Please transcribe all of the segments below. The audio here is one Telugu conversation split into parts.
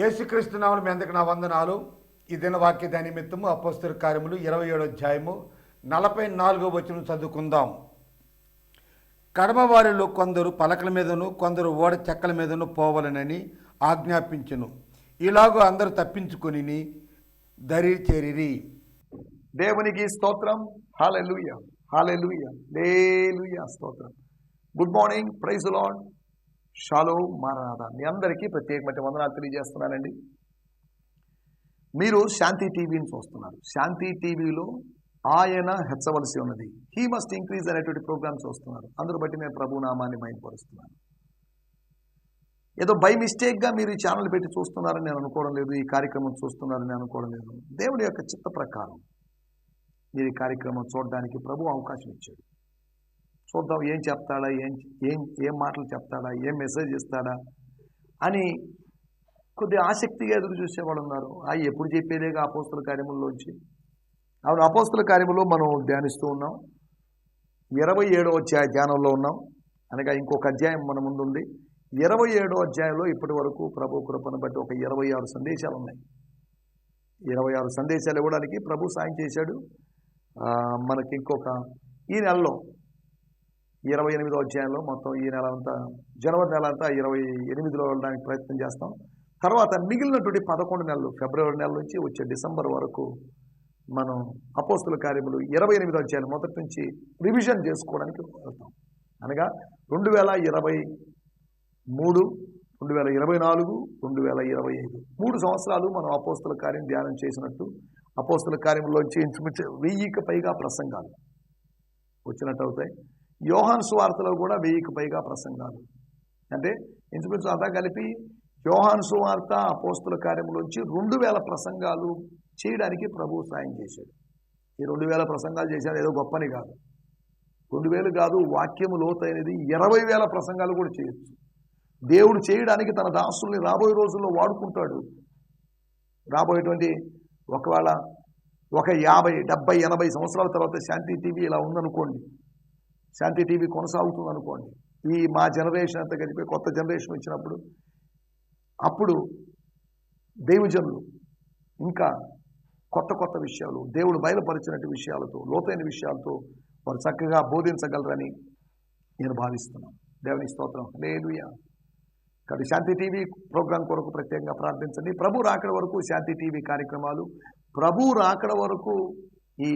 యేసుక్రీస్తు నామలు మీ అందరికి నా వందనాలు? ఈ దినవాక్య దాని నిమిత్తము అపోస్తల కార్యములు ఇరవై ఏడో అధ్యాయము నలభై నాలుగో వచ్చిన చదువుకుందాం. కడమవారిలో కొందరు పలకల మీదను కొందరు ఓడ చెక్కల మీదను పోవాలనని ఆజ్ఞాపించును. ఇలాగూ అందరూ తప్పించుకొని దరి చేరిరి. దేవునికి స్తోత్రం. హాలెలుయ హాలెలుయ లేలుయ స్తోత్రం. Good morning. Praise Lord shalom maranatha. మీ అందరికీ ప్రత్యేకమైన వందనాలు తెలియజేస్తున్నానండి. మీరు శాంతి టీవీని చూస్తున్నారు. శాంతి టీవీలో ఆయన హెచ్చవలసి ఉన్నది. హీ మస్ట్ ఇంక్రీజ్ అనేటువంటి ప్రోగ్రామ్ చూస్తున్నారు. అందరు బట్టి నేను ప్రభు నామాన్ని మైంపరుస్తున్నాను ఏదో బై మిస్టేక్గా మీరు ఈ ఛానల్ పెట్టి చూస్తున్నారని నేను అనుకోవడం లేదు. ఈ కార్యక్రమం చూస్తున్నారని నేను అనుకోవడం లేదు. దేవుడి యొక్క చిత్త ప్రకారం మీరు ఈ కార్యక్రమం చూడడానికి ప్రభు అవకాశం ఇచ్చాడు. చూద్దాం ఏం చెప్తాడా ఏం ఏం ఏం మాటలు చెప్తాడా ఏం మెసేజ్ ఇస్తాడా అని కొద్దిగా ఆసక్తిగా ఎదురు చూసేవాళ్ళు ఉన్నారు. ఆ ఎప్పుడు చెప్పేదేగా అపోస్తుల కార్యముల్లోంచి? అవును అపోస్తుల కార్యములో మనం ధ్యానిస్తూ ఉన్నాం. ఇరవై ఏడో అధ్యాయ ధ్యానంలో ఉన్నాం. అనగా ఇంకొక అధ్యాయం మన ముందు ఉంది ఇరవై ఏడో అధ్యాయంలో ఇప్పటి వరకు ప్రభు కృపను బట్టి ఒక ఇరవై ఆరు సందేశాలు ఉన్నాయి. ఇరవై ఆరు సందేశాలు ఇవ్వడానికి ప్రభు సాయం చేశాడు. మనకి ఇంకొక ఈ నెలలో ఇరవై ఎనిమిదో అధ్యాయంలో మొత్తం ఈ నెల అంతా జనవరి నెల అంతా ఇరవై ఎనిమిదిలో వెళ్ళడానికి ప్రయత్నం చేస్తాం. తర్వాత మిగిలినటువంటి పదకొండు నెలలు ఫిబ్రవరి నెల నుంచి వచ్చే డిసెంబర్ వరకు మనం అపోస్తుల కార్యములు ఇరవై ఎనిమిదో అధ్యాయం మొదటి నుంచి రివిజన్ చేసుకోవడానికి వెళ్తాం. అనగా రెండు వేల ఇరవై మూడు రెండు వేల ఇరవై నాలుగు రెండు వేల ఇరవై ఐదు మూడు సంవత్సరాలు మనం అపోస్తుల కార్యం ధ్యానం చేసినట్టు అపోస్తుల కార్యంలోంచి ఇంచుమించు వెయ్యికి పైగా ప్రసంగాలు వచ్చినట్టు అవుతాయి. యోహాన్ సువార్తలో కూడా వెయ్యికి పైగా ప్రసంగాలు. అంటే ఇంచుమించు అంతా కలిపి యోహాన్ సువార్త అపోస్తుల కార్యంలోంచి రెండు వేల ప్రసంగాలు చేయడానికి ప్రభు సాయం చేశాడు. ఈ రెండు వేల ప్రసంగాలు చేశాడు ఏదో గొప్పని కాదు. రెండు వేలు కాదు వాక్యము లోతైనది ఇరవై వేల ప్రసంగాలు కూడా చేయొచ్చు. దేవుడు చేయడానికి తన దాసుల్ని రాబోయే రోజుల్లో వాడుకుంటాడు. రాబోయేటువంటి ఒకవేళ ఒక యాభై డెబ్బై ఎనభై సంవత్సరాల తర్వాత శాంతి టీవీ ఇలా ఉందనుకోండి శాంతి టీవీ కొనసాగుతుంది అనుకోండి ఈ మా జనరేషన్ అంతా కలిపి కొత్త జనరేషన్ వచ్చినప్పుడు అప్పుడు దైవజనులు ఇంకా కొత్త కొత్త విషయాలు దేవుడు బయలుపరిచినట్టు విషయాలతో లోతైన విషయాలతో వారు చక్కగా బోధించగలరని నేను భావిస్తున్నాను. దేవుని స్తోత్రం. లేదుయా కాబట్టి శాంతి టీవీ ప్రోగ్రాం కొరకు ప్రత్యేకంగా ప్రార్థించండి. ప్రభు రాకడ వరకు శాంతి టీవీ కార్యక్రమాలు ప్రభు రాకడ వరకు ఈ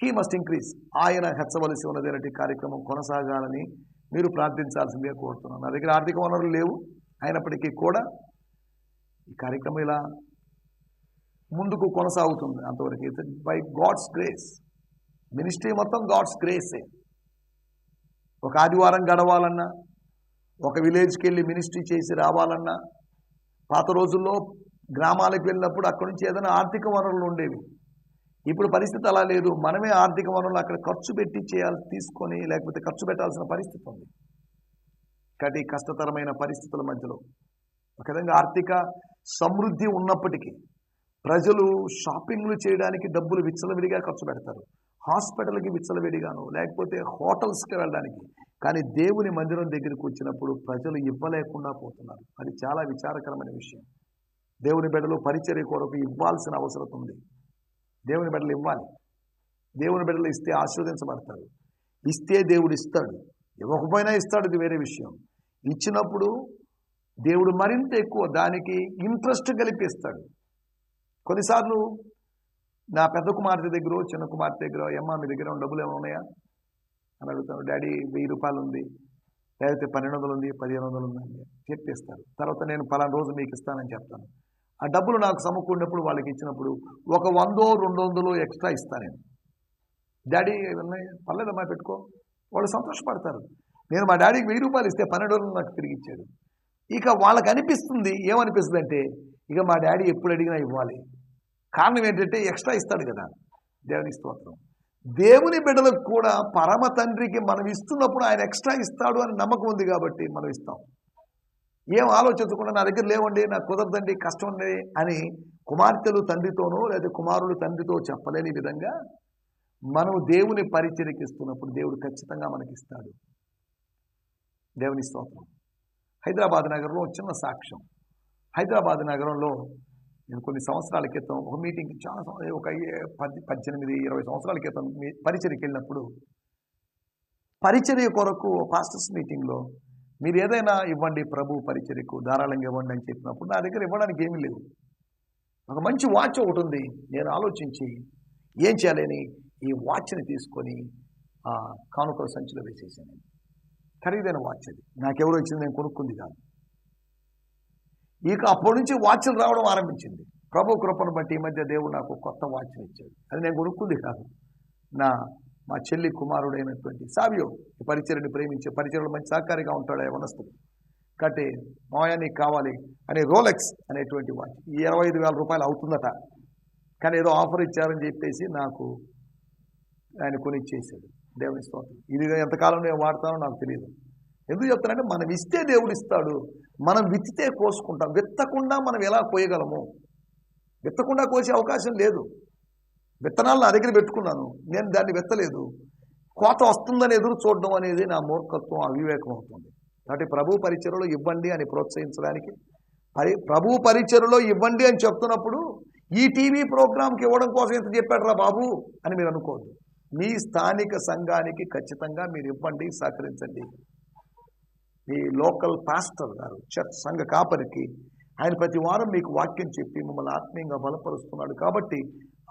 హీ మస్ట్ ఇంక్రీజ్ ఆయన హెచ్చవలసి ఉన్నదేనటి కార్యక్రమం కొనసాగాలని మీరు ప్రార్థించాల్సిందే కోరుతున్నాను. నా దగ్గర ఆర్థిక వనరులు లేవు. అయినప్పటికీ కూడా ఈ కార్యక్రమం ఇలా ముందుకు కొనసాగుతుంది. అంతవరకు బై గాడ్స్ గ్రేస్ మినిస్ట్రీ మొత్తం గాడ్స్ గ్రేసే ఒక ఆదివారం గడవాలన్నా ఒక విలేజ్కి వెళ్ళి మినిస్ట్రీ చేసి రావాలన్నా పాత రోజుల్లో గ్రామాలకు వెళ్ళినప్పుడు అక్కడి నుంచి ఏదైనా ఆర్థిక వనరులు ఉండేవి. ఇప్పుడు పరిస్థితి అలా లేదు. మనమే ఆర్థిక వనరులు అక్కడ ఖర్చు పెట్టి చేయాలి తీసుకొని లేకపోతే ఖర్చు పెట్టాల్సిన పరిస్థితి ఉంది. కాబట్టి కష్టతరమైన పరిస్థితుల మధ్యలో ఒక విధంగా ఆర్థిక సమృద్ధి ఉన్నప్పటికీ ప్రజలు షాపింగ్లు చేయడానికి డబ్బులు విచ్చలవిడిగా ఖర్చు పెడతారు. హాస్పిటల్కి విచ్చలవిడిగాను లేకపోతే హోటల్స్కి వెళ్ళడానికి. కానీ దేవుని మందిరం దగ్గరికి వచ్చినప్పుడు ప్రజలు ఇవ్వలేకుండా పోతున్నారు. అది చాలా విచారకరమైన విషయం. దేవుని బిడ్డలు పరిచర్య కొరకు ఇవ్వాల్సిన అవసరం ఉంది. దేవుని బిడ్డలు ఇవ్వాలి. దేవుని బిడ్డలు ఇస్తే ఆస్వాదించబడతారు ఇస్తే దేవుడు ఇస్తాడు. ఇవ్వకపోయినా ఇస్తాడు ఇది వేరే విషయం. ఇచ్చినప్పుడు దేవుడు మరింత ఎక్కువ దానికి ఇంట్రెస్ట్ కలిపిస్తాడు. కొన్నిసార్లు నా పెద్ద కుమార్తె దగ్గర చిన్న కుమార్తె దగ్గర అమ్మ మీ దగ్గర డబ్బులు ఏమైనా ఉన్నాయా? అని అడుగుతాను డాడీ వెయ్యి రూపాయలు ఉంది. లేకపోతే పన్నెండు వందలు ఉంది పదిహేను వందలు ఉంది చెప్పేస్తారు. తర్వాత నేను పలానా రోజు మీకు ఇస్తానని చెప్తాను. ఆ డబ్బులు నాకు సమకూడినప్పుడు వాళ్ళకి ఇచ్చినప్పుడు ఒక వందో రెండు వందలు ఎక్స్ట్రా ఇస్తాను నేను. డాడీ ఉన్నాయి పర్లేదమ్మా పెట్టుకో. వాళ్ళు సంతోషపడతారు. నేను మా డాడీకి వెయ్యి రూపాయలు ఇస్తే పన్నెండు వందలు నాకు తిరిగి ఇచ్చాడు. ఇక వాళ్ళకి అనిపిస్తుంది ఏమనిపిస్తుంది అంటే ఇక మా డాడీ ఎప్పుడు అడిగినా ఇవ్వాలి. కారణం ఏంటంటే ఎక్స్ట్రా ఇస్తాడు కదా. దేవుని స్తోత్రం. దేవుని బిడ్డలకు కూడా పరమ తండ్రికి మనం ఇస్తున్నప్పుడు ఆయన ఎక్స్ట్రా ఇస్తాడు అని నమ్మకం ఉంది కాబట్టి మనం ఇస్తాం. ఏం ఆలోచించకుండా నా దగ్గర లేవండి నాకు కుదరదండి కష్టం ఉంది అని కుమార్తెలు తండ్రితోనో లేదా కుమారులు తండ్రితో చెప్పలేని విధంగా మనం దేవుని పరిచర్యకి ఇస్తున్నప్పుడు దేవుడు ఖచ్చితంగా మనకి ఇస్తాడు దేవుని స్తోత్రం. హైదరాబాద్ నగరంలో చిన్న సాక్ష్యం. హైదరాబాద్ నగరంలో నేను కొన్ని సంవత్సరాల క్రితం ఒక మీటింగ్ చాలా ఒక పది పద్దెనిమిది ఇరవై సంవత్సరాల క్రితం మీ పరిచర్కి వెళ్ళినప్పుడు పరిచర్య కొరకు పాస్టర్స్ మీటింగ్లో మీరు ఏదైనా ఇవ్వండి ప్రభు పరిచర్యకు ధారాళంగా ఇవ్వండి అని చెప్పినప్పుడు నా దగ్గర ఇవ్వడానికి ఏమీ లేవు. ఒక మంచి వాచ్ ఒకటి ఉంది నేను ఆలోచించి ఏం చేయాలని ఈ వాచ్ని తీసుకొని ఆ కానుకల సంచిలో వేసేసాను. ఖరీదైన వాచ్ అది. నాకెవరో ఇచ్చింది నేను కొనుక్కుంది కాదు. ఇక అప్పటి నుంచి వాచ్లు రావడం ఆరంభించింది. ప్రభు కృపను బట్టి ఈ మధ్య దేవుడు నాకు కొత్త వాచ్ని ఇచ్చాడు. అది నేను కొనుక్కుంది కాదు. నా మా చెల్లి కుమారుడైనటువంటి సావియో ఈ పరిచయని ప్రేమించే పరిచయలో మంచి సహకారిగా ఉంటాడు యవనస్తుడు కాబట్టి మాయా నీకు కావాలి అనే రోలెక్స్ అనేటువంటి వాచ్ ఈ ఇరవై ఐదు వేల రూపాయలు అవుతుందట. కానీ ఏదో ఆఫర్ ఇచ్చారని చెప్పేసి నాకు ఆయన కొనిచ్చేసాడు దేవుని స్తోత్రం. ఇది ఎంతకాలం నేను వాడతానో నాకు తెలియదు. ఎందుకు చెప్తానంటే మనం ఇస్తే దేవుడు ఇస్తాడు. మనం విత్తితే కోసుకుంటాం. విత్తకుండా మనం ఎలా కోయగలము? విత్తకుండా కోసే అవకాశం లేదు. విత్తనాలు నా దగ్గర పెట్టుకున్నాను. నేను దాన్ని విత్తలేదు. కోత వస్తుందని ఎదురు చూడడం అనేది నా మూర్ఖత్వం అవివేకం అవుతుంది. కాబట్టి ప్రభు పరిచయలో ఇవ్వండి అని ప్రోత్సహించడానికి పరి ప్రభు పరిచయలో ఇవ్వండి అని చెప్తున్నప్పుడు ఈ టీవీ ప్రోగ్రాంకి ఇవ్వడం కోసం ఎంత చెప్పాడు రా బాబు అని మీరు అనుకోవద్దు. మీ స్థానిక సంఘానికి ఖచ్చితంగా మీరు ఇవ్వండి సహకరించండి. మీ లోకల్ పాస్టర్ గారు చర్చ్ సంఘ కాపరికి ఆయన ప్రతి వారం మీకు వాక్యం చెప్పి మిమ్మల్ని ఆత్మీయంగా బలపరుస్తున్నాడు. కాబట్టి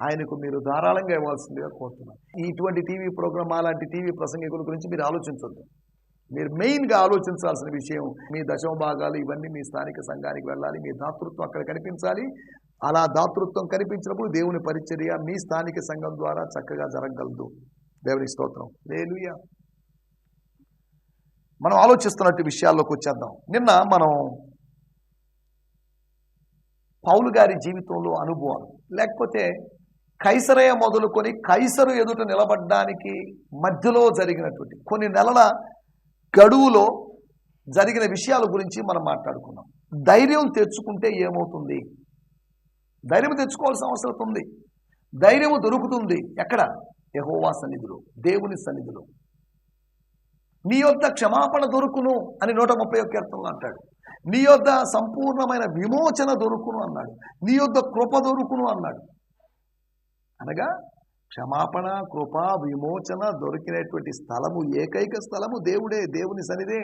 ఆయనకు మీరు ధారాళంగా ఇవ్వాల్సిందిగా కోరుతున్నాను. ఇటువంటి టీవీ ప్రోగ్రామ్ అలాంటి టీవీ ప్రసంగికుల గురించి మీరు ఆలోచించొద్దు. మీరు మెయిన్గా ఆలోచించాల్సిన విషయం మీ దశమ భాగాలు ఇవన్నీ మీ స్థానిక సంఘానికి వెళ్ళాలి మీ దాతృత్వం అక్కడ కనిపించాలి. అలా దాతృత్వం కనిపించినప్పుడు దేవుని పరిచర్య మీ స్థానిక సంఘం ద్వారా చక్కగా జరగగలదు. దేవుని స్తోత్రం. లేలుయా మనం ఆలోచిస్తున్నట్టు విషయాల్లోకి వచ్చేద్దాం. నిన్న మనం పౌలు గారి జీవితంలో అనుభవాలు లేకపోతే కైసరయ మొదలుకొని కైసరు ఎదుట నిలబడ్డానికి మధ్యలో జరిగినటువంటి కొన్ని నెలల గడువులో జరిగిన విషయాల గురించి మనం మాట్లాడుకున్నాం. ధైర్యం తెచ్చుకుంటే ఏమవుతుంది? ధైర్యం తెచ్చుకోవాల్సిన అవసరం ఉంది. ధైర్యం దొరుకుతుంది ఎక్కడ? యహోవా సన్నిధిలో దేవుని సన్నిధిలో. నీ యొద్ద క్షమాపణ దొరుకును అని నూట ముప్పై ఒక్క కీర్తనలో అంటాడు. నీ యొద్ద సంపూర్ణమైన విమోచన దొరుకును అన్నాడు. నీ యొద్ద కృప దొరుకును అన్నాడు. అనగా క్షమాపణ కృప విమోచన దొరికినటువంటి స్థలము ఏకైక స్థలము దేవుడే దేవుని సరిదే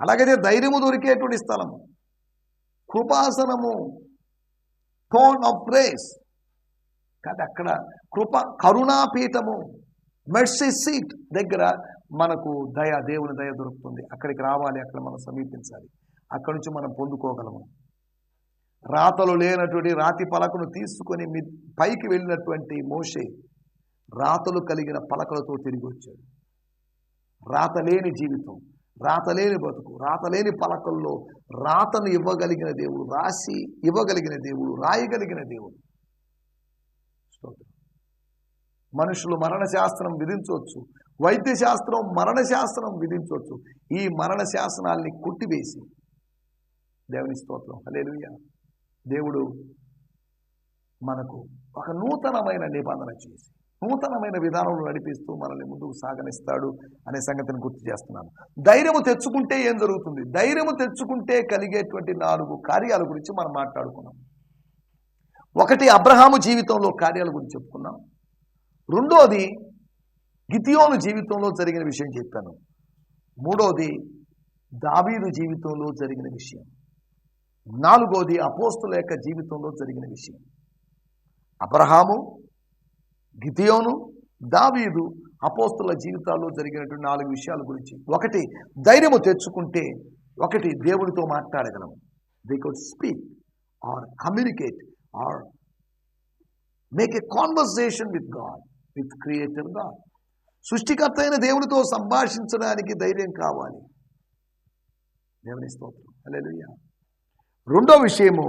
అలాగైతే ధైర్యము దొరికేటువంటి స్థలము. కృపాసనము టోన్ ఆఫ్ ప్రేస్ కానీ అక్కడ కృప కరుణాపీఠము మెర్సీ సీట్ దగ్గర మనకు దయ దేవుని దయ దొరుకుతుంది. అక్కడికి రావాలి అక్కడ మనం సమీపించాలి. అక్కడి నుంచి మనం పొందుకోగలము. రాతలు లేనటువంటి రాతి పలకను తీసుకొని మీ పైకి వెళ్ళినటువంటి మోషే రాతలు కలిగిన పలకలతో తిరిగి వచ్చాడు. రాత లేని జీవితం రాత లేని బతుకు రాత లేని పలకల్లో రాతను ఇవ్వగలిగిన దేవుడు రాసి ఇవ్వగలిగిన దేవుడు రాయగలిగిన దేవుడు. మనుషులు మరణ శాస్త్రం విధించవచ్చు వైద్య శాస్త్రం మరణ శాస్త్రం విధించవచ్చు. ఈ మరణ శాసనాల్ని కొట్టివేసి దేవుని స్తోత్రం. హల్లెలూయా. దేవుడు మనకు ఒక నూతనమైన నిబంధన చేసి నూతనమైన విధానంలో నడిపిస్తూ మనల్ని ముందుకు సాగనిస్తాడు అనే సంగతిని గుర్తు చేస్తున్నాను. ధైర్యము తెచ్చుకుంటే ఏం జరుగుతుంది? ధైర్యము తెచ్చుకుంటే కలిగేటువంటి నాలుగు కార్యాల గురించి మనం మాట్లాడుకున్నాం. ఒకటి అబ్రహాము జీవితంలో కార్యాల గురించి చెప్పుకున్నాం. రెండోది గితియోను జీవితంలో జరిగిన విషయం చెప్పాను. మూడోది దావీదు జీవితంలో జరిగిన విషయం. నాలుగోది అపోస్తుల యొక్క జీవితంలో జరిగిన విషయం. అబ్రహాము గితియోను దావీదు అపోస్తుల జీవితాల్లో జరిగినటువంటి నాలుగు విషయాల గురించి. ఒకటి ధైర్యము తెచ్చుకుంటే ఒకటి దేవుడితో మాట్లాడగలము. They could speak or communicate or make a conversation with God with creator God సృష్టికర్త అయిన దేవునితో సంభాషించడానికి ధైర్యం కావాలి. దేవుని స్తోత్రం. అలెలుయ్యా రెండో విషయము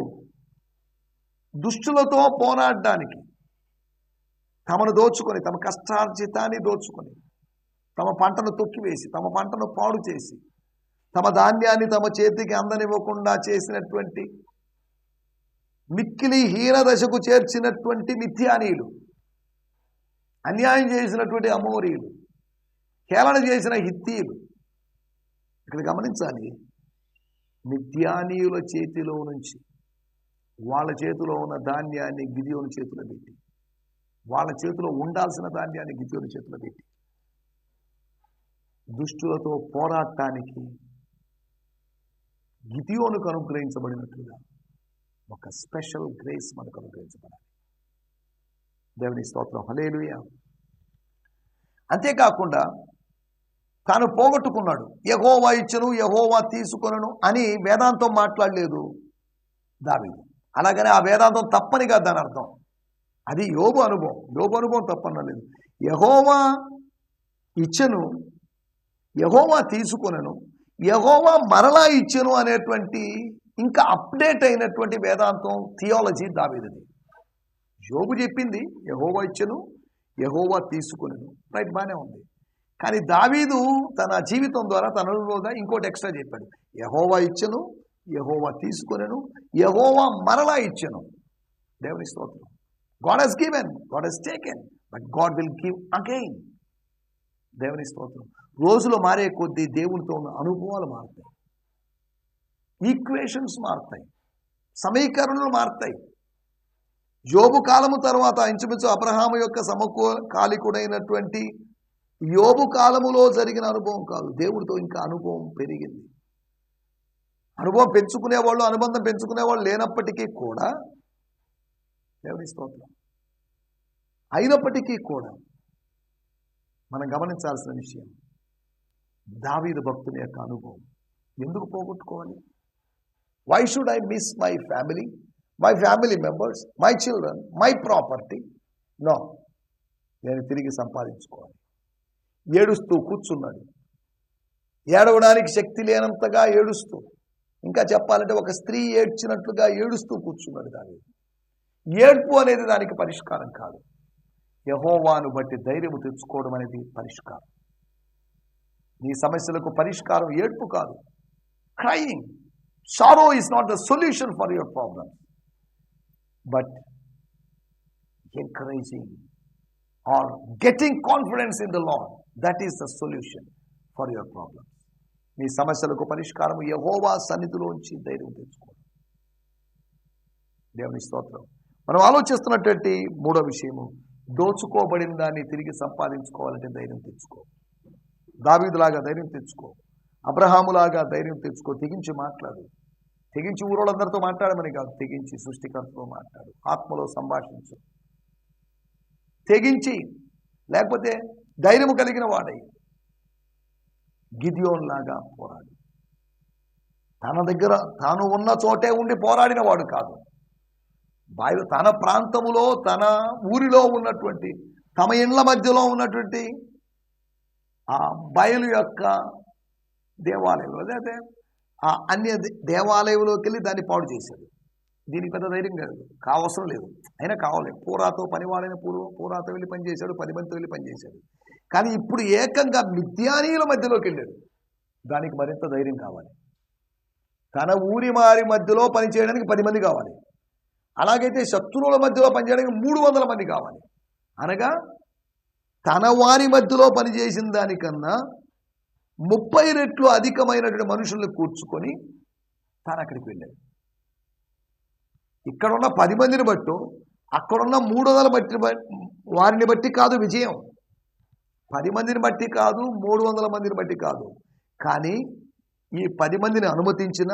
దుష్టులతో పోరాడడానికి తమను దోచుకొని తమ కష్టార్జితాన్ని దోచుకొని తమ పంటను తొక్కివేసి తమ పంటను పాడు చేసి తమ ధాన్యాన్ని తమ చేతికి అందనివ్వకుండా చేసినటువంటి మిక్కిలి హీన దశకు చేర్చినటువంటి మిథ్యానీయులు అన్యాయం చేసినటువంటి అమోరీలు హేళన చేసిన హిత్తీలు ఇక్కడ గమనించాలి మిథ్యానీయుల చేతిలో నుంచి వాళ్ళ చేతిలో ఉన్న ధాన్యాన్ని గిదియోని చేతిలో పెట్టి వాళ్ళ చేతిలో ఉండాల్సిన ధాన్యాన్ని గిదియోని చేతిలో పెట్టి దుష్టులతో పోరాటానికి గిదియోనుకు అనుగ్రహించబడినట్లుగా ఒక స్పెషల్ గ్రేస్ మనకు అనుగ్రహించబడాలి. దేవుని స్తోత్రం. హలేలుయ అంతేకాకుండా తాను పోగొట్టుకున్నాడు. యహోవా ఇచ్చను యహోవా తీసుకొనను అని వేదాంతం మాట్లాడలేదు దావీదు. అలాగనే ఆ వేదాంతం తప్పని కాదు దాని అర్థం. అది యోబు అనుభవం. యోబు అనుభవం తప్పనలేదు యహోవా ఇచ్చను యహోవా తీసుకొనను యహోవా మరలా ఇచ్చను అనేటువంటి ఇంకా అప్డేట్ అయినటువంటి వేదాంతం థియాలజీ దావీదది. యోబు చెప్పింది యహోవా ఇచ్చను యహోవా తీసుకొనను. రైట్ బాగానే ఉంది. కానీ దావీదు తన జీవితం ద్వారా తన అనుభవం ఇంకోటి ఎక్స్ట్రా చెప్పాడు. యహోవా ఇచ్చను యహోవా తీసుకునేను యహోవా మరలా ఇచ్చను. దేవుని స్తోత్రం. God has given God has taken but God will give again దేవుని స్తోత్రం. రోజులు మారే కొద్దీ దేవునితో ఉన్న అనుభవాలు మారుతాయి. ఈక్వేషన్స్ మారుతాయి. సమీకరణలు మారుతాయి. యోబు కాలము తర్వాత ఇంచుమించు అబ్రహాము యొక్క సమకూ కాలికుడైనటువంటి యోబు కాలములో జరిగిన అనుభవం కాదు. దేవుడితో ఇంకా అనుభవం పెరిగింది. అనుభవం పెంచుకునేవాళ్ళు అనుబంధం పెంచుకునేవాళ్ళు లేనప్పటికీ కూడా దేవుని స్తోత్రం. అయినప్పటికీ కూడా మనం గమనించాల్సిన విషయం దావీదు భక్తుని యొక్క అనుభవం. ఎందుకు పోగొట్టుకోవాలి? Why should I miss my family my family members my children my property no నేను తిరిగి సంపాదించుకోవాలి. ఏడుస్తూ కూర్చున్నాడు. ఏడవడానికి శక్తి లేనంతగా ఏడుస్తూ ఇంకా చెప్పాలంటే ఒక స్త్రీ ఏడ్చినట్లుగా ఏడుస్తూ కూర్చున్నాడు దాని ఏడ్పు అనేది దానికి పరిష్కారం కాదు. యహోవాను బట్టి ధైర్యము తెచ్చుకోవడం అనేది పరిష్కారం. నీ సమస్యలకు పరిష్కారం ఏడ్పు కాదు. Crying sorrow is not the solution for your problem but encouraging or getting confidence in the Lord that is the solution for your problem మీ సమస్యలకు పరిష్కారం యహోవా సన్నిధిలోంచి ధైర్యం తెచ్చుకోవడం దేవుని స్తోత్రం. మనం ఆలోచిస్తున్నటువంటి మూడో విషయము దోచుకోబడిన దాన్ని తిరిగి సంపాదించుకోవాలంటే ధైర్యం తెచ్చుకో. దావీదులాగా ధైర్యం తెచ్చుకో. అబ్రహాములాగా ధైర్యం తెచ్చుకో. తెగించి మాట్లాడు. తెగించి ఊరోళ్ళందరితో మాట్లాడమని కాదు తెగించి సృష్టికర్తతో మాట్లాడు. ఆత్మలో సంభాషించు. తెగించి లేకపోతే ధైర్యము కలిగిన వాడై గిదియోన్ లాగా పోరాడు. తన దగ్గర తాను ఉన్న చోటే ఉండి పోరాడిన వాడు కాదు. బయలు తన ప్రాంతములో తన ఊరిలో ఉన్నటువంటి తమ ఇండ్ల మధ్యలో ఉన్నటువంటి ఆ బయలు యొక్క దేవాలయంలో అదే ఆ అన్య దే- దేవాలయంలోకి వెళ్ళి దాన్ని పాడు చేశాడు. దీనికి పెద్ద ధైర్యం కాదు. కావసరం లేదు. అయినా కావాలి. పూరాతో పనివాడైన పూర్వ పూరాతో వెళ్ళి పనిచేశాడు పది మందితో వెళ్ళి పనిచేశాడు కానీ ఇప్పుడు ఏకంగా మిథ్యానీయుల మధ్యలోకి వెళ్ళాడు. దానికి మరింత ధైర్యం కావాలి. తన ఊరి మారి మధ్యలో పనిచేయడానికి పది మంది కావాలి. అలాగైతే శత్రువుల మధ్యలో పనిచేయడానికి మూడు వందల మంది కావాలి. అనగా తన వారి మధ్యలో పనిచేసిన దానికన్నా ముప్పై రెట్లు అధికమైనటువంటి మనుషుల్ని కూర్చుకొని తాను అక్కడికి వెళ్ళాడు. ఇక్కడున్న పది మందిని బట్టు అక్కడున్న మూడు వందల బట్టి వారిని బట్టి కాదు విజయం. పది మందిని బట్టి కాదు మూడు వందల మందిని బట్టి కాదు. కానీ ఈ పది మందిని అనుమతించిన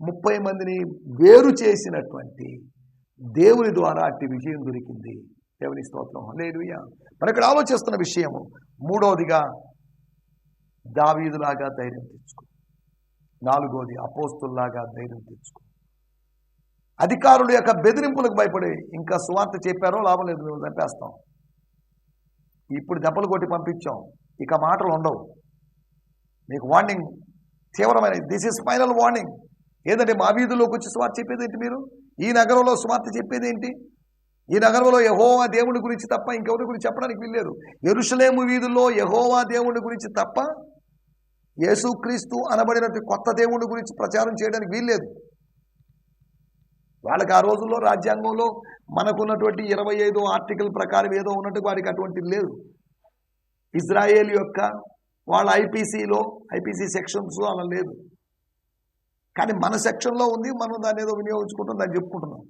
ముప్పై మందిని వేరు చేసినటువంటి దేవుని ద్వారా అట్టి విజయం దొరికింది. దేవుని స్తోత్రం. లేదు మన ఇక్కడ ఆలోచిస్తున్న విషయము మూడవదిగా దావీదులాగా ధైర్యం తెచ్చుకో. నాలుగోది అపోస్తుల్లాగా ధైర్యం తెచ్చుకో. అధికారుల యొక్క బెదిరింపులకు భయపడి ఇంకా సువార్త చెప్పారో లాభం లేదు మేము చంపేస్తాం. ఇప్పుడు దెబ్బలు కొట్టి పంపించాం. ఇక మాటలు ఉండవు. మీకు వార్నింగ్ తీవ్రమైన దిస్ ఇస్ ఫైనల్ వార్నింగ్ ఏదంటే మా వీధుల్లోకి వచ్చి సువార్త చెప్పేది ఏంటి మీరు? ఈ నగరంలో సువార్త చెప్పేది ఏంటి ఈ నగరంలో యహోవా దేవుడి గురించి తప్ప ఇంకెవరి గురించి చెప్పడానికి వీల్లేదు. ఎరుషలేము వీధుల్లో యహోవా దేవుడి గురించి తప్ప యేసుక్రీస్తు అనబడినట్టు కొత్త దేవుడి గురించి ప్రచారం చేయడానికి వీల్లేదు. వాళ్ళకి ఆ రోజుల్లో రాజ్యాంగంలో మనకున్నటువంటి ఇరవై ఐదో ఆర్టికల్ ప్రకారం ఏదో ఉన్నట్టు వారికి అటువంటిది లేదు. ఇజ్రాయేల్ యొక్క వాళ్ళ ఐపీసీలో ఐపీసీ సెక్షన్స్ అలా లేదు. కానీ మన సెక్షన్లో ఉంది మనం దాన్ని ఏదో వినియోగించుకుంటాం దాన్ని చెప్పుకుంటున్నాం.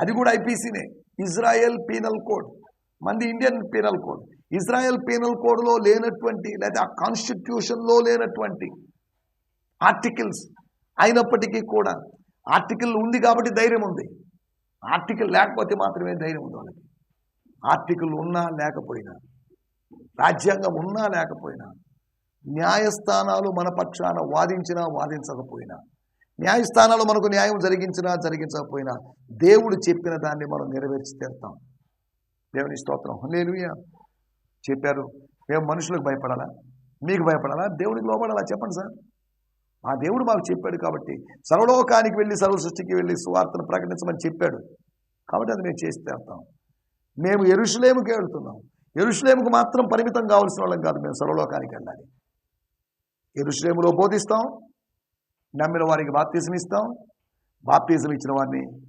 అది కూడా ఐపీసీనే. Israel penal code. మంది Indian penal code. Israel penal కోడ్లో లేనటువంటి లేదా ఆ కాన్స్టిట్యూషన్లో లేనటువంటి ఆర్టికల్స్ అయినప్పటికీ కూడా ఆర్టికల్ ఉంది కాబట్టి ధైర్యం ఉంది. ఆర్టికల్ లేకపోతే మాత్రమే ధైర్యం ఉంది వాళ్ళకి. ఆర్టికల్ ఉన్నా లేకపోయినా రాజ్యాంగం ఉన్నా లేకపోయినా న్యాయస్థానాలు మన పక్షాన వాదించినా వాదించకపోయినా న్యాయస్థానాలు మనకు న్యాయం జరిగించినా జరిగించకపోయినా దేవుడు చెప్పిన దాన్ని మనం నెరవేర్చి తీరుతాం. దేవుని స్తోత్రం. లేను చెప్పారు. మేము మనుషులకు భయపడాలా? మీకు భయపడాలా? దేవుడికి లోపడాలా చెప్పండి సార్. ఆ దేవుడు మాకు చెప్పాడు కాబట్టి సర్వలోకానికి వెళ్ళి సర్వ సృష్టికి వెళ్ళి సువార్తను ప్రకటించమని చెప్పాడు. కాబట్టి అది మేము చేసి తీరుతాం. మేము ఎరుషులేముకి వెళ్తున్నాం. ఎరుషులేముకు మాత్రం పరిమితం కావాల్సిన వాళ్ళం కాదు. మేము సర్వలోకానికి వెళ్ళాలి. ఎరుషులేములో బోధిస్తాం. నమ్మిన వారికి బాప్తీసం ఇస్తాం. బాప్తీసం ఇచ్చిన వారిని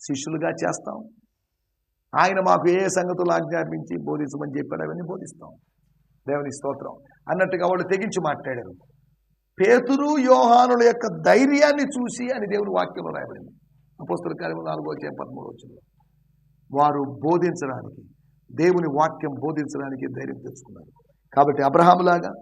శిష్యులుగా చేస్తాం. ఆయన మాకు ఏ సంగతులు ఆజ్ఞాపించి బోధించమని చెప్పాడు అవన్నీ బోధిస్తాం. దేవుని స్తోత్రం. అన్నట్టుగా వాళ్ళు తెగించి మాట్లాడారు. పేతురు యోహానుల యొక్క ధైర్యాన్ని చూసి అని దేవుని వాక్యంలో రాయబడింది. అపోస్తుల కార్యము నాలుగో అధ్యాయం పదమూడు వచ్చింది వారు బోధించడానికి దేవుని వాక్యం బోధించడానికి ధైర్యం తెచ్చుకున్నారు. కాబట్టి అబ్రహాములాగా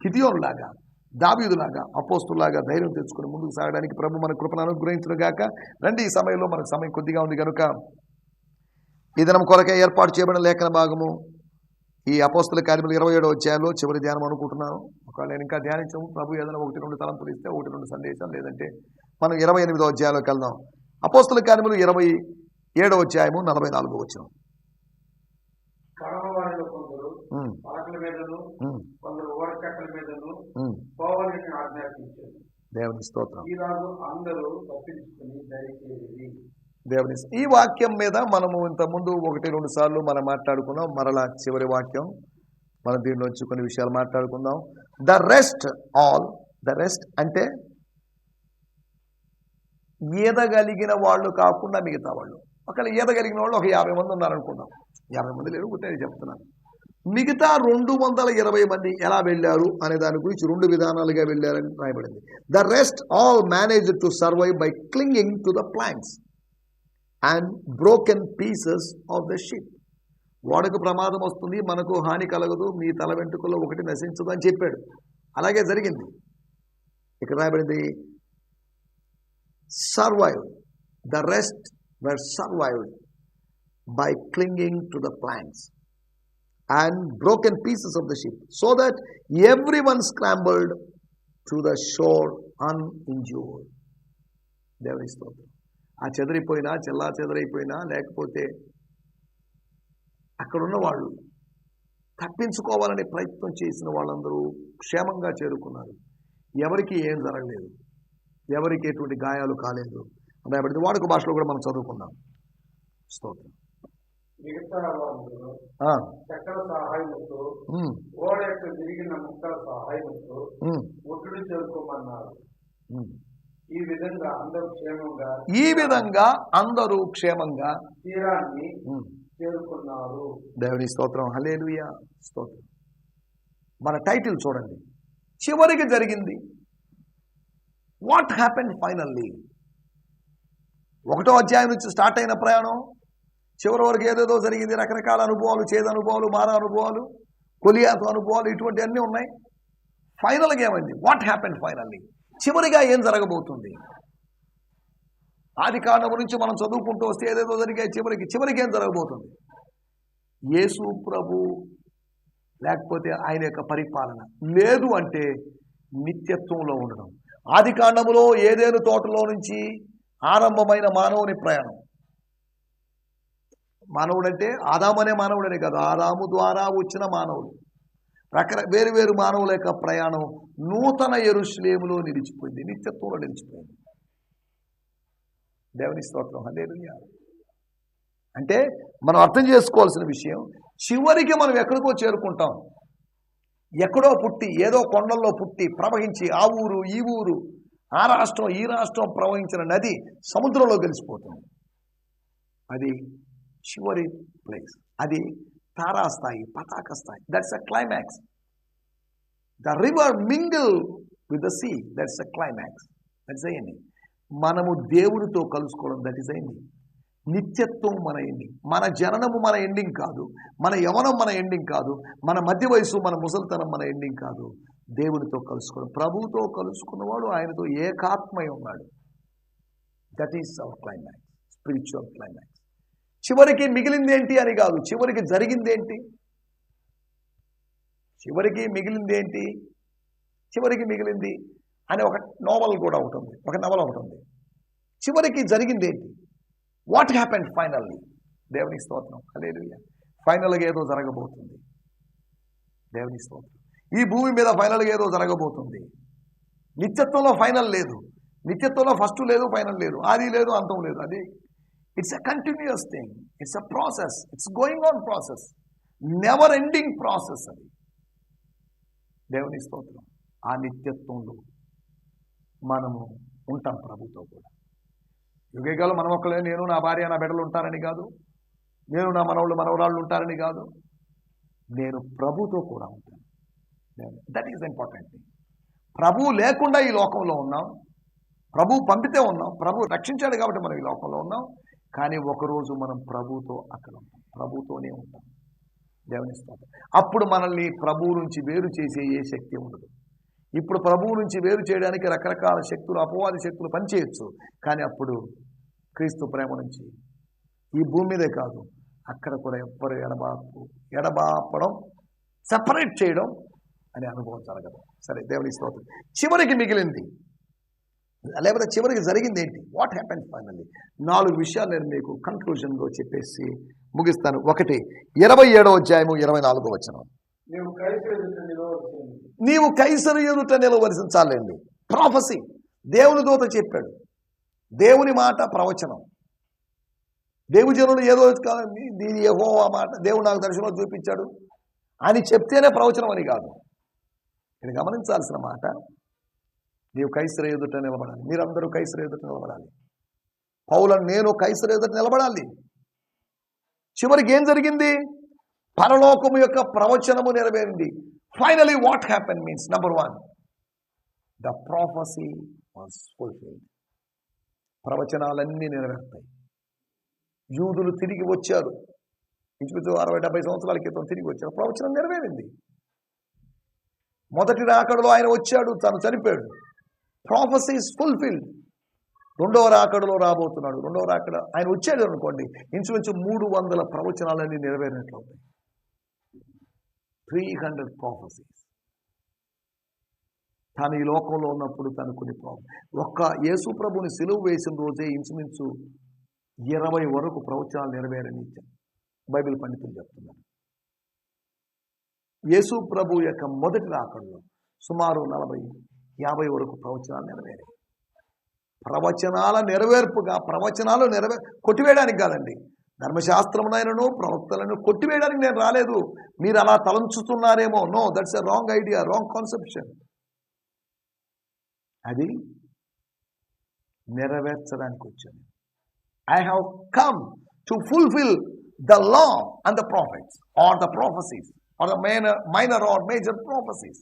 కితియోనులాగా దావీదులాగా అపోస్తులాగా ధైర్యం తెచ్చుకుని ముందుకు సాగడానికి ప్రభు మన కృపను అనుగ్రహించిన గాక. రండి ఈ సమయంలో మనకు సమయం కొద్దిగా ఉంది కనుక. ఈ దినం కొరకే ఏర్పాటు చేయబడిన లేఖన భాగము ఈ అపోస్తుల కార్యములు ఇరవై ఏడో అధ్యాయంలో చివరి ధ్యానం అనుకుంటున్నాను. ఒకవేళ నేను ఇంకా ధ్యానించాము ప్రభు ఏదైనా ఒకటి రెండు తలంపులు ఇస్తే ఒకటి రెండు సందేశాలు లేదంటే మనం ఇరవై ఎనిమిదో అధ్యాయంలోకి వెళ్దాం. అపోస్తుల కార్యములు ఇరవై ఏడో అధ్యాయము నలభై నాలుగో వచ్చిన దేవుని స్తోత్రం. అందరూ దేవుని ఈ వాక్యం మీద మనము ఇంత ముందు ఒకటి రెండు సార్లు మనం మాట్లాడుకున్నాం. మరలా చివరి వాక్యం. మనం దీనిలోంచి కొన్ని విషయాలు మాట్లాడుకుందాం. The rest all the rest అంటే ఈదగలిగిన వాళ్ళు కాకుండా మిగతా వాళ్ళు. ఒకవేళ ఈదగలిగిన వాళ్ళు ఒక యాభై మంది ఉన్నారనుకుందాం. యాభై మంది లేరు ఒకటే చెప్తున్నాను మిగతా రెండు వందల ఇరవై మంది ఎలా వెళ్ళారు అనే దాని గురించి రెండు విధానాలుగా వెళ్ళారని రాయబడింది. The rest all manage to survive by clinging to the plants and broken pieces of the ship ఓడకు ప్రమాదం వస్తుంది మనకు హాని కలగదు మీ తల వెంట్రుకల్లో ఒకటి నశించదు అని చెప్పాడు. అలాగే జరిగింది. ఇక్కడ రాయబడింది survive the rest were survived by clinging to the plants and broken pieces of the ship so that everyone scrambled to the shore uninjured దేవుని స్తోత్రం. ఆ చెదరిపోయినా చెల్లా చెదరైపోయినా లేకపోతే అక్కడున్న వాళ్ళు తప్పించుకోవాలనే ప్రయత్నం చేసిన వాళ్ళందరూ క్షేమంగా చేరుకున్నారు. ఎవరికి ఏం జరగలేదు. ఎవరికి ఎటువంటి గాయాలు కాలేదు. అంటే వాడుక భాషలో కూడా మనం చదువుకున్నాం స్తోత్రం. సహాయంతో ఈ విధంగా అందరూ క్షేమంగా ఈ విధంగా అందరూ క్షేమంగా తీరాన్ని చేరుకున్నారు. దేవుని స్తోత్రం. హలేలుయా స్తోత్రం. మన టైటిల్ చూడండి. చివరికి జరిగింది. వాట్ హ్యాపెన్ ఫైనల్లీ ఒకటో అధ్యాయం నుంచి స్టార్ట్ అయిన ప్రయాణం. చివరి వరకు ఏదేదో జరిగింది. రకరకాల అనుభవాలు చేదు అనుభవాలు మార అనుభవాలు కొలియాతో అనుభవాలు ఇటువంటి అన్నీ ఉన్నాయి. ఫైనల్గా ఏమైంది? వాట్ హ్యాపెన్ ఫైనల్లీ చివరిగా ఏం జరగబోతుంది? ఆది కాండం నుంచి మనం చదువుకుంటూ వస్తే ఏదేదో జరిగే చివరికి. చివరికి ఏం జరగబోతుంది? యేసు ప్రభు లేకపోతే ఆయన యొక్క పరిపాలన లేదు అంటే నిత్యత్వంలో ఉండడం. ఆది కాండములో ఏదేను తోటలో నుంచి ఆరంభమైన మానవుని ప్రయాణం? మానవుడంటే ఆదామనే మానవుడనే కాదు. ఆదాము ద్వారా వచ్చిన మానవుడు. రకర వేరు వేరు మానవుల యొక్క ప్రయాణం నూతన ఎరుశ్లేములో నిలిచిపోయింది. నిత్యత్వంలో నిలిచిపోయింది. దేవుని స్తోత్రం. హల్లెలూయా. అంటే మనం అర్థం చేసుకోవాల్సిన విషయం చివరికి మనం ఎక్కడికో చేరుకుంటాం. ఎక్కడో పుట్టి ఏదో కొండల్లో పుట్టి ప్రవహించి ఆ ఊరు ఈ ఊరు ఆ రాష్ట్రం ఈ రాష్ట్రం ప్రవహించిన నది సముద్రంలో కలిసిపోతుంది. అది చివరి ప్లేస్. అది తారాస్థాయి పతాక స్థాయి that's a climax the river mingle with the sea that's a climax that's అయ్యండి మనము దేవునితో కలుసుకోవడం దట్ ఈస్ ఎండింగ్ నిత్యత్వం మన ఎండింగ్ మన జననము మన ఎండింగ్ కాదు. మన యవనం మన ఎండింగ్ కాదు. మన మధ్య వయసు మన ముసలితనం మన ఎండింగ్ కాదు. దేవునితో కలుసుకోవడం. ప్రభువుతో కలుసుకున్నవాడు ఆయనతో ఏకాత్మై ఉన్నాడు. That is our climax spiritual climax చివరికి మిగిలింది ఏంటి అని కాదు చివరికి జరిగింది ఏంటి? చివరికి మిగిలింది ఏంటి? చివరికి మిగిలింది అని ఒక నోవల్ కూడా ఉంటుంది ఒక నవల ఒకటి ఉంది. చివరికి జరిగింది ఏంటి? వాట్ హ్యాపెండ్ ఫైనల్లీ దేవుని స్తోత్రం. లేదు ఫైనల్గా ఏదో జరగబోతుంది. దేవుని స్తోత్రం. ఈ భూమి మీద ఫైనల్గా ఏదో జరగబోతుంది. నిత్యత్వంలో ఫైనల్ లేదు. నిత్యత్వంలో ఫస్ట్ లేదు ఫైనల్ లేదు. ఆది లేదు అంతం లేదు. అది it's a continuous thing it's a process it's going on process never ending process అది. దేవుని స్తోత్రం. ఆ నిత్యత్వంలో మనము ఉంటాం ప్రభుతో కూడా. యుగేగాలు మనం ఒకళ్ళే నేను నా భార్య నా బిడ్డలు ఉంటారని కాదు. నేను నా మనవళ్ళు మనవరాళ్ళు ఉంటారని కాదు. నేను ప్రభుతో కూడా ఉంటాను. దట్ ఈస్ ఇంపార్టెంట్ థింగ్ ప్రభు లేకుండా ఈ లోకంలో ఉన్నాం. ప్రభు పంపితే ఉన్నాం. ప్రభు రక్షించాడు కాబట్టి మనం ఈ లోకంలో ఉన్నాం. కానీ ఒకరోజు మనం ప్రభుతో అక్కడ ఉంటాం ప్రభుతోనే ఉంటాం. దేవుని స్తోత్రం. అప్పుడు మనల్ని ప్రభువు నుంచి వేరు చేసే ఏ శక్తి ఉండదు. ఇప్పుడు ప్రభువు నుంచి వేరు చేయడానికి రకరకాల శక్తులు అపవాది శక్తులు పనిచేయచ్చు. కానీ అప్పుడు క్రీస్తు ప్రేమ నుంచి ఈ భూమి మీదే కాదు అక్కడ కూడా ఎవ్వరు ఎడబాపు ఎడబాపడం సపరేట్ చేయడం అనే అనుభవం జరగదు. సరే దేవుని స్తోత్రం. చివరికి మిగిలింది. లేకపోతే చివరికి జరిగింది ఏంటి వాట్ హ్యాపెన్ ఫైనల్లీ నాలుగు విషయాలు నేను మీకు కన్క్లూజన్గా చెప్పేసి ముగిస్తాను. ఒకటి ఇరవై ఏడో అధ్యాయము ఇరవై నాలుగో వచనం. నీవు కైసరు ఎదుట చాలండి ప్రాఫసీ దేవుని దూత చెప్పాడు. దేవుని మాట ప్రవచనం. దేవుజనులు ఏదో కాదండి దీని ఏహో ఆ మాట దేవుడు నాకు దర్శనంలో చూపించాడు అని చెప్తేనే ప్రవచనం అని కాదు. ఇక్కడ గమనించాల్సిన మాట నీవు కైసర ఎదుట నిలబడాలి. మీరందరూ కైసర ఎదుట నిలబడాలి. పౌల నేను కైసర ఎదుట నిలబడాలి. చివరికి ఏం జరిగింది? పరలోకము యొక్క ప్రవచనము నెరవేరింది. Finally what happen means number one the prophecy was fulfilled ప్రవచనాలన్నీ నెరవేరుతాయి. యూదులు తిరిగి వచ్చారు. ఇంచుమించు అరవై డెబ్బై సంవత్సరాల క్రితం తిరిగి వచ్చారు. ప్రవచనం నెరవేరింది. మొదటి రాకడలో ఆయన వచ్చాడు తను చనిపోయాడు. ప్రాఫసీస్ ఫుల్ఫిల్డ్ రెండవ రాకడలో రాబోతున్నాడు. రెండవ రాకడ ఆయన వచ్చాడు అనుకోండి. ఇంచుమించు మూడు వందల ప్రవచనాలన్నీ నెరవేరినట్లు అవుతాయి త్రీ హండ్రెడ్ ప్రాఫసీస్ తాను ఈ లోకంలో ఉన్నప్పుడు తను కొన్ని ప్రాబ్లం ఒక్క యేసు ప్రభుని సిలువ వేసిన రోజే ఇంచుమించు ఇరవై వరకు ప్రవచనాలు నెరవేరని బైబిల్ పండితులు చెప్తున్నారు. యేసు ప్రభు యొక్క మొదటి రాకడలో సుమారు నలభై యాభై వరకు ప్రవచనాలు నెరవేరాయి. ప్రవచనాల నెరవేర్పుగా ప్రవచనాలు నెరవే కొట్టివేయడానికి కాదండి. ధర్మశాస్త్రమునైనను ప్రవక్తలను కొట్టివేయడానికి నేను రాలేదు. మీరు అలా తలంచుతున్నారేమో. No that's a wrong idea wrong conception. అది నెరవేర్చడానికి వచ్చాను. I have come to fulfil the law and the prophets or the prophecies or the minor minor or major prophecies.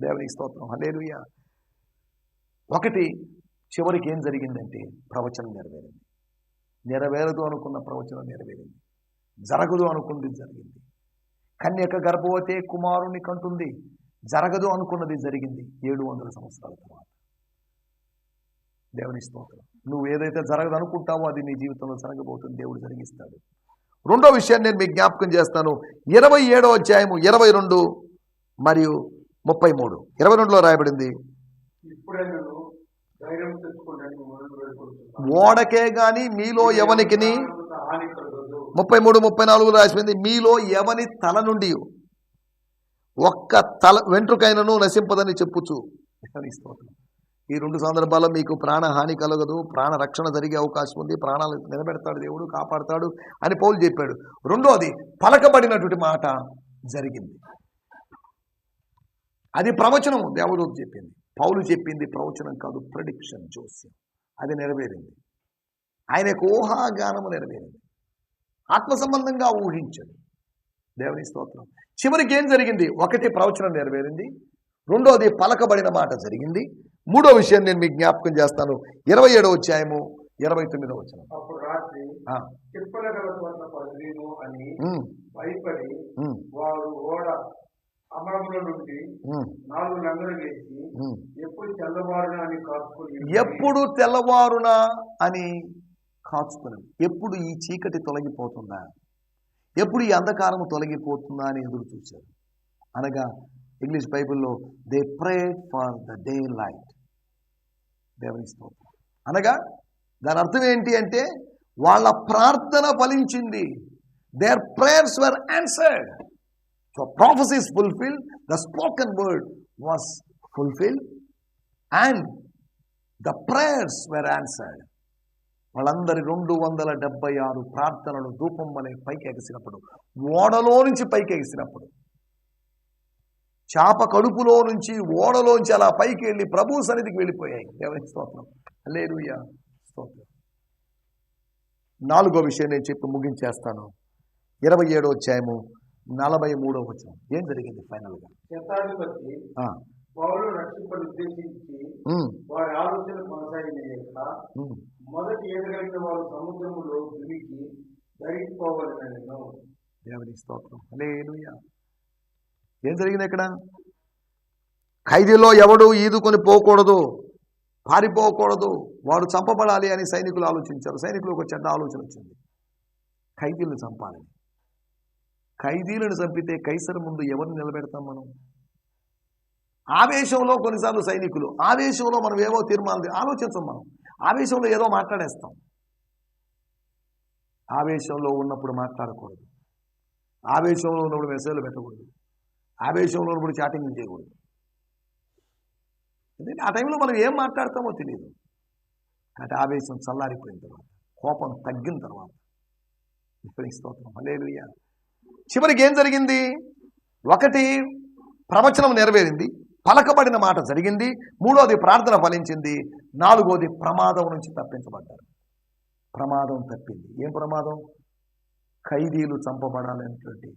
దేవునికి స్తోత్రం. హలేలుయా ఒకటి చివరికి ఏం జరిగిందంటే ప్రవచనం నెరవేరింది. నెరవేరదు అనుకున్న ప్రవచనం నెరవేరింది. జరగదు అనుకున్నది జరిగింది. కన్యక గర్భవతే కుమారుని కంటుంది. జరగదు అనుకున్నది జరిగింది ఏడు వందల సంవత్సరాల తర్వాత. దేవుని స్తోత్రం. నువ్వు ఏదైతే జరగదు అనుకుంటావో అది నీ జీవితంలో జరగబోతుంది. దేవుడు జరిగిస్తాడు. రెండో విషయాన్ని నేను మీకు జ్ఞాపకం చేస్తాను. ఇరవై ఏడో అధ్యాయము ఇరవై రెండు మరియు ముప్పై మూడు. ఇరవై రెండులో రాయబడింది. ఇప్పుడే ఓడకే గాని మీలో ఎవనికిని? ముప్పై మూడు ముప్పై నాలుగు రాసిపోయింది. మీలో ఎవని తల నుండి? ఒక్క తల వెంట్రుకైనను నశింపదని చెప్పుచు. దేవుని స్తోత్రం. ఈ రెండు సందర్భాల్లో మీకు ప్రాణ హాని కలగదు. ప్రాణ రక్షణ జరిగే అవకాశం ఉంది. ప్రాణాలు నిలబెడతాడు దేవుడు కాపాడతాడు అని పౌలు చెప్పాడు. రెండోది పలకబడినటువంటి మాట జరిగింది. అది ప్రవచనం దేవదూత చెప్పింది. పౌలు చెప్పింది ప్రవచనం కాదు ప్రడిక్షన్ జోస్యం. అది నెరవేరింది. ఆయనకు ఊహాగానము నెరవేరింది. ఆత్మ సంబంధంగా ఊహించాడు. దేవుని స్తోత్రం. చివరికి ఏం జరిగింది? ఒకటి ప్రవచనం నెరవేరింది. రెండోది పలకబడిన మాట జరిగింది. మూడో విషయం నేను మీకు జ్ఞాపకం చేస్తాను. ఇరవై ఏడో అధ్యాయము ఇరవై తొమ్మిదో వచ్చిన అని భయపడి వారు ఓడ ఎప్పుడు తెల్లవారున అని కాచుకొని ఎప్పుడు ఈ చీకటి తొలగిపోతుందా? ఎప్పుడు ఈ అంధకారం తొలగిపోతుందా అని ఎదురు చూశారు. అనగా ఇంగ్లీష్ బైబిల్లో they prayed for the daylight దేవుని స్తోత్రం. అనగా దాని అర్థం ఏంటి అంటే వాళ్ళ ప్రార్థన ఫలించింది. Their prayers were answered So prophecy is fulfil the spoken word was fulfil and the prayers were answered. వాళ్ళందరి రెండు వందల డెబ్బై ఆరు ప్రార్థనలు ధూపం వలె పైకి ఎగిసినప్పుడు ఓడలో నుంచి పైకి ఎగిసినప్పుడు చేప కడుపులో నుంచి ఓడలోంచి అలా పైకి వెళ్ళి ప్రభు సన్నిధికి వెళ్ళిపోయాయి. దేవుని స్తోత్రం. లేలుయ్య స్తోత్రం. నాలుగో విషయం నేను చెప్పి ముగించేస్తాను. ఇరవై ఏడో అధ్యాయము నలభై మూడో వచనం. ఏం జరిగింది ఫైనల్గా? శతాధిపతి ఆ, పౌలు రక్షింపని ఉద్దేశించి ఉమ్, వారి ఆలోచన కొనసాగిన ఉమ్. మొదటి వారు సముద్రములో దునికి ధరించుకోవాలని నేను దేవుని స్తోత్రం. హల్లెలూయా. ఏం జరిగింది ఇక్కడ? ఖైదీలో ఎవడు ఈదుకొని పోకూడదు పారిపోకూడదు వాడు చంపబడాలి అని సైనికులు ఆలోచించారు. సైనికులకు ఒక చెడ్డ ఆలోచన వచ్చింది. ఖైదీలను చంపాలని. ఖైదీలను చంపితే కైసరు ముందు ఎవరిని నిలబెడతాం మనం? ఆవేశంలో కొన్నిసార్లు సైనికులు ఆవేశంలో మనం ఏవో తీర్మానాలు ఆలోచించం మనం. ఆవేశంలో ఏదో మాట్లాడేస్తాం. ఆవేశంలో ఉన్నప్పుడు మాట్లాడకూడదు. ఆవేశంలో ఉన్నప్పుడు మెసేజ్లు పెట్టకూడదు. ఆవేశంలో ఉన్నప్పుడు చాటింగ్ చేయకూడదు. ఎందుకంటే ఆ టైంలో మనం ఏం మాట్లాడతామో తెలియదు కాబట్టి ఆవేశం చల్లారిపోయిన తర్వాత కోపం తగ్గిన తర్వాత. దేవునికి స్తోత్రం. లేదు చివరికి ఏం జరిగింది? ఒకటి ప్రవచనం నెరవేరింది పలకబడిన మాట జరిగింది మూడోది ప్రార్థన ఫలించింది నాలుగోది ప్రమాదం నుంచి తప్పించబడ్డారు. ప్రమాదం తప్పింది. ఏం ప్రమాదం? ఖైదీలు చంపబడాలనేటువంటి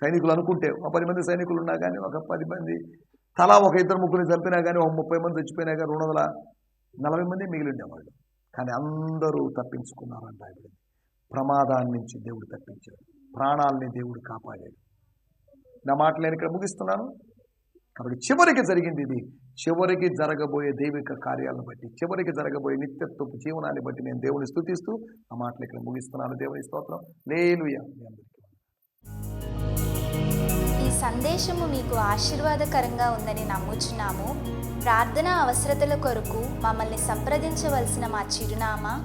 సైనికులు అనుకుంటే ఒక పది మంది సైనికులు ఉన్నా కానీ ఒక పది మంది తలా ఒక ఇద్దరు ముగ్గురిని చంపినా కానీ ఒక ముప్పై మంది చచ్చిపోయినా కానీ రెండు వందల నలభై మంది మిగిలి ఉండేవాళ్ళు కానీ అందరూ తప్పించుకున్నారంట ఆయన. ప్రమాదాన్ని నుంచి దేవుడు తప్పించాడు. ప్రాణాలని దేవుడు కాపాడాడు. నా మాటలు నేను ఇక్కడ ముగిస్తున్నాను. కాబట్టి చివరికి జరిగింది ఇది. చివరికి జరగబోయే దైవిక కార్యాలను బట్టి చివరికి జరగబోయే నిత్యత్వపు జీవనాన్ని బట్టి నేను దేవుని స్థుతిస్తూ ఆ మాటలు ఇక్కడ ముగిస్తున్నాను. దేవుని స్తోత్రం. లేలు ఈ సందేశము మీకు ఆశీర్వాదకరంగా ఉందని నమ్ముచున్నాము. ప్రార్థన అవసరతల కొరకు మమ్మల్ని సంప్రదించవలసిన మా చిరునామా